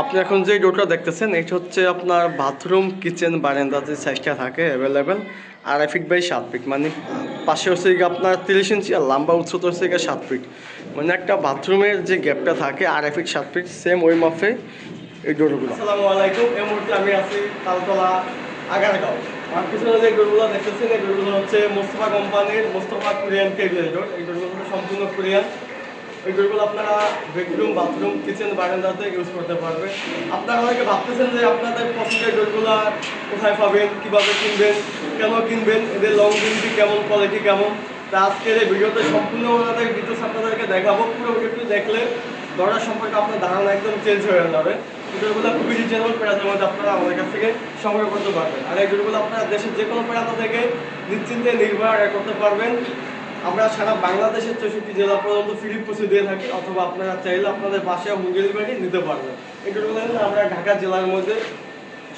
আপনি এখন যে ডোরটা দেখতেছেন, এটা হচ্ছে আপনার বাথরুম কিচেন বারান্দা যে সাইজটা থাকে অ্যাভেলেবেল আড়াই ফিট বাই সাত ফিট মানে পাশে হচ্ছে আপনার তিরিশ ইঞ্চি আর লম্বা উচ্চতা হচ্ছে সাত ফিট মানে একটা বাথরুমের যে গ্যাপটা থাকে, আড়াই ফিট সাত ফিট সেম ওই মাফে এই ডোরগুলো। আসসালামু আলাইকুম, এই মুহূর্তে আমি আছি তালতলা, আগারগাঁও। আমার পিছনে যে ডোরগুলো দেখতেছেন, এই ডোরগুলো হচ্ছে মোস্তফা কোম্পানির মোস্তফা কোরিয়ান কেবিএল ডোর। এই ডোরগুলো সম্পূর্ণ কোরিয়ান। এই ডোরগুলো আপনারা বেডরুম বাথরুম কিচেন বারান্দাতে ইউজ করতে পারবেন আপনারা অনেকে ভাবতেছেন যে আপনাদের পছন্দের ডোরগুলো কোথায় পাবেন, কীভাবে কিনবেন, কেন কিনবেন, এদের লং ডিউটি কেমন কোয়ালিটি কেমন? তা আজকের এই ভিডিওতে সম্পূর্ণ ওনাদের ডিটেলস আপনাদেরকে দেখাবো। পুরো ভিডিওটি দেখলে দরজা সম্পর্কে আপনার ধারণা একদম চেঞ্জ হয়ে যাবে। এই ডোরগুলো খুবই রিজনেবল প্রাইসের মধ্যে আপনারা আমাদের কাছ থেকে সংগ্রহ করতে পারবেন। আর এই ডোরগুলো আপনারা দেশের যে কোনো প্রান্ত থেকে নিশ্চিন্তে নির্ভর করতে পারবেন। আমরা সারা বাংলাদেশের চৌষট্টি জেলা পর্যন্ত ফ্রি পৌঁছে দিয়ে থাকি, অথবা আপনারা চাইলে আপনাদের বাসায় হোম ডেলিভারি নিতে পারবেন। এগুলো আমরা ঢাকা জেলার মধ্যে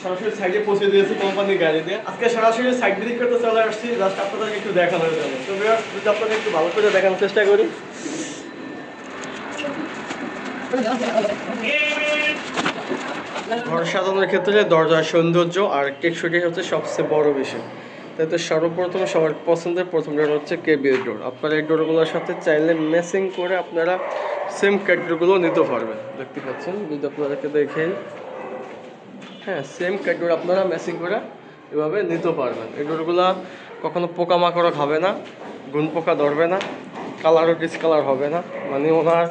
সরাসরি সাইডে পৌঁছে দিয়েছি কোম্পানির গাড়িতে আজকে সরাসরি সাইড ভিজিট করতে চলে আসছি জাস্ট আপনাদেরকে একটু দেখানো জন্য। তো যদি আপনাদের একটু ভালো করে দেখানোর চেষ্টা করি। ঘর সাজানোর ক্ষেত্রে দরজার সৌন্দর্য আর টেকসই হচ্ছে সবচেয়ে বড় বিষয়। তাই তো সর্বপ্রথম সবার পছন্দের প্রথম ডোর হচ্ছে কেবিএল ডোর আপনারা এই ডোরগুলোর সাথে চাইলে ম্যাচিং করে আপনারা সেম ক্যাটগুলো নিতে পারবেন। দেখতে পাচ্ছেন, যদি আপনাদেরকে দেখে হ্যাঁ সেম ক্যাটডোর আপনারা ম্যাচিং করে এভাবে নিতে পারবেন। এই ডোরগুলো কখনো পোকামাকড় খাবে না, গুণ পোকা ধরবে না কালারও ডিসকালার হবে না। মানে ওনার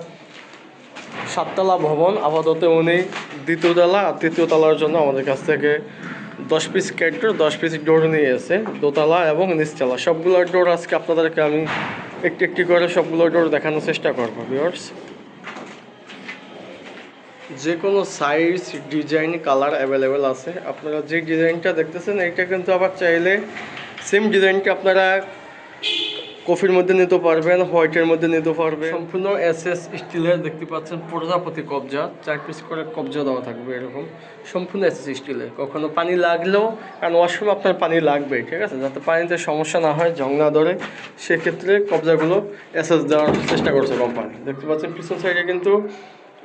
সাততলা ভবন, আপাতত উনি দ্বিতীয় তলা, আর তৃতীয় তলার জন্য আমাদের কাছ থেকে দশ পিস ক্যারেক্টর দশ পিস ডোর নিয়ে এসে দোতলা এবং নিচতলা। সবগুলো ডোর আজকে আপনাদেরকে আমি একটি একটি করে সবগুলো ডোর দেখানোর চেষ্টা করব ভিওর্স যে কোনো সাইজ ডিজাইন কালার অ্যাভেলেবেল আছে। আপনারা যে ডিজাইনটা দেখতেছেন, এইটা কিন্তু আবার চাইলে সেম ডিজাইনটা আপনারা কফির মধ্যে নিতে পারবেন, হোয়াইটের মধ্যে নিতে পারবেন। সম্পূর্ণ এস এস স্টিলের দেখতে পাচ্ছেন প্রজাপতি কবজা, চার পিস করে কবজা দেওয়া থাকবে এরকম। সম্পূর্ণ এস এস স্টিলের, কখনো পানি লাগলেও, কারণ ওয়াশরুমে আপনার পানি লাগবে ঠিক আছে? যাতে পানিতে সমস্যা না হয়, জং না ধরে, সেক্ষেত্রে কবজাগুলো এস এস দেওয়ার চেষ্টা করছে কোম্পানি দেখতে পাচ্ছেন, পিছন সাইডে কিন্তু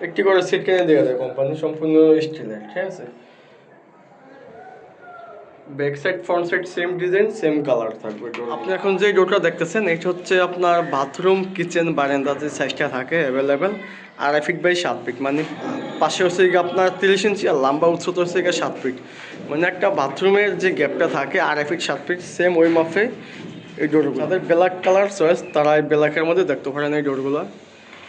একটি করে সিট কিনে দেওয়া যায় কোম্পানি সম্পূর্ণ স্টিলের, ঠিক আছে? Back side front side same design same colour থাকবে আপনি এখন যে ডোরটা দেখতেছেন, এটা হচ্ছে আপনার বাথরুম কিচেন বারান্দা যে সাইজটা থাকে অ্যাভেলেবেল আড়াই ফিট বাই সাত ফিট মানে পাশে হচ্ছে আপনার তিরিশ ইঞ্চি আর লম্বা উচ্চতা হচ্ছে গিয়ে সাত ফিট মানে একটা বাথরুমের যে গ্যাপটা থাকে, আড়াই ফিট সাত ফিট সেম ওই মাপে এই ডোরগুলো তাদের ব্ল্যাক কালার চয়েস তারা এই ব্ল্যাকের মধ্যে দেখতে পারেন এই ডোরগুলো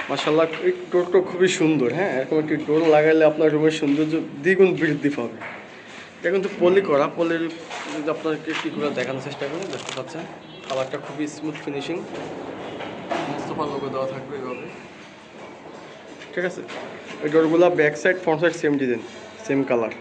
মাসাল্লাহ এই ডোরটা খুবই সুন্দর হ্যাঁ? এরকম একটি ডোর লাগাইলে আপনার রুমের সৌন্দর্য দ্বিগুণ বৃদ্ধি পাবে। এটা কিন্তু পলি করা, পলির যদি আপনাদেরকে কী করে দেখানোর চেষ্টা করি, দেখতে পাচ্ছেন, কালারটা খুবই স্মুথ ফিনিশিং মোস্তফা লোগো দেওয়া থাকবে এভাবে। ঠিক আছে? এই ডোরগুলো back side front side same design same colour